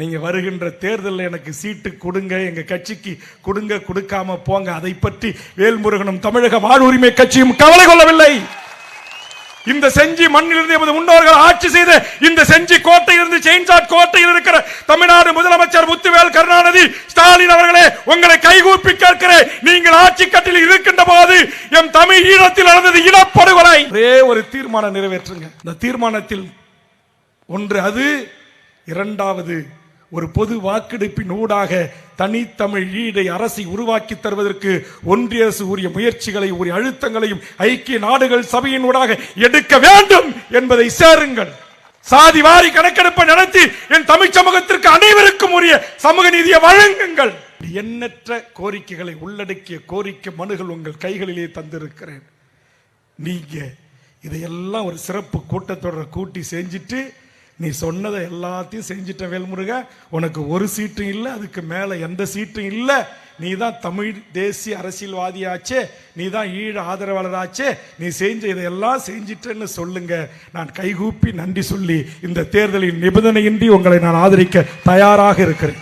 நீங்க வருகின்ற தேர்தலில் எனக்கு சீட்டு கொடுங்க எங்க கட்சிக்கு கொடுங்க கொடுக்காம போங்க. அதை பற்றி வேல்முருகனும் தமிழக வாழ்வுரிமை கட்சியும் கவலை கொள்ளவில்லை. இந்த செஞ்சி மண்ணிலிருந்து எமது முன்னோர்கள் ஆட்சி செய்த இந்த செஞ்சி கோட்டையிலிருந்து செயின்சாட் கோட்டையில் இருக்கிற தமிழ்நாடு முதலமைச்சர் முத்துவேல் கருணாநிதி ஸ்டாலின் அவர்களே உங்களை கைகூப்பி கேட்கிறேன். நீங்கள் ஆட்சி கட்டில் இருக்கின்ற போது எம் தமிழ் ஈழத்தில் நடந்தது இனப்படுகொலை. ஒரே ஒரு தீர்மானம் நிறைவேற்றுங்க. இந்த தீர்மானத்தில் ஒன்று அது இரண்டாவது ஒரு பொது வாக்கெடுப்பின் ஊடாக தனித்தமிழ் ஈடை அரசை உருவாக்கி தருவதற்கு ஒன்றிய அரசு உரிய முயற்சிகளை உரிய அழுத்தங்களையும் ஐக்கிய நாடுகள் சபையின் ஊடாக எடுக்க வேண்டும் என்பதை சேருங்கள். சாதி வாரி கணக்கெடுப்பை நடத்தி என் தமிழ் சமூகத்திற்கு அனைவருக்கும் உரிய சமூக நீதியை வழங்குங்கள். எண்ணற்ற கோரிக்கைகளை உள்ளடக்கிய கோரிக்கை மனுகள் உங்கள் கைகளிலே தந்திருக்கிறேன். நீங்க இதையெல்லாம் ஒரு சிறப்பு கூட்டத்தொடரை கூட்டி செஞ்சுட்டு நீ சொன்னதை எல்லாத்தையும் செஞ்சிட்ட வேல்முருக. உனக்கு ஒரு சீட்டும் இல்லை அதுக்கு மேலே எந்த சீட்டும் இல்லை. நீ தான் தமிழ் தேசிய அரசியல்வாதியாச்சே நீ தான் ஈழ ஆதரவாளராச்சே நீ செஞ்ச இதையெல்லாம் செஞ்சிட்டேன்னு சொல்லுங்க. நான் கைகூப்பி நன்றி சொல்லி இந்த தேர்தலின் நிபந்தனையின்றி உங்களை நான் ஆதரிக்க தயாராக இருக்கிறேன்.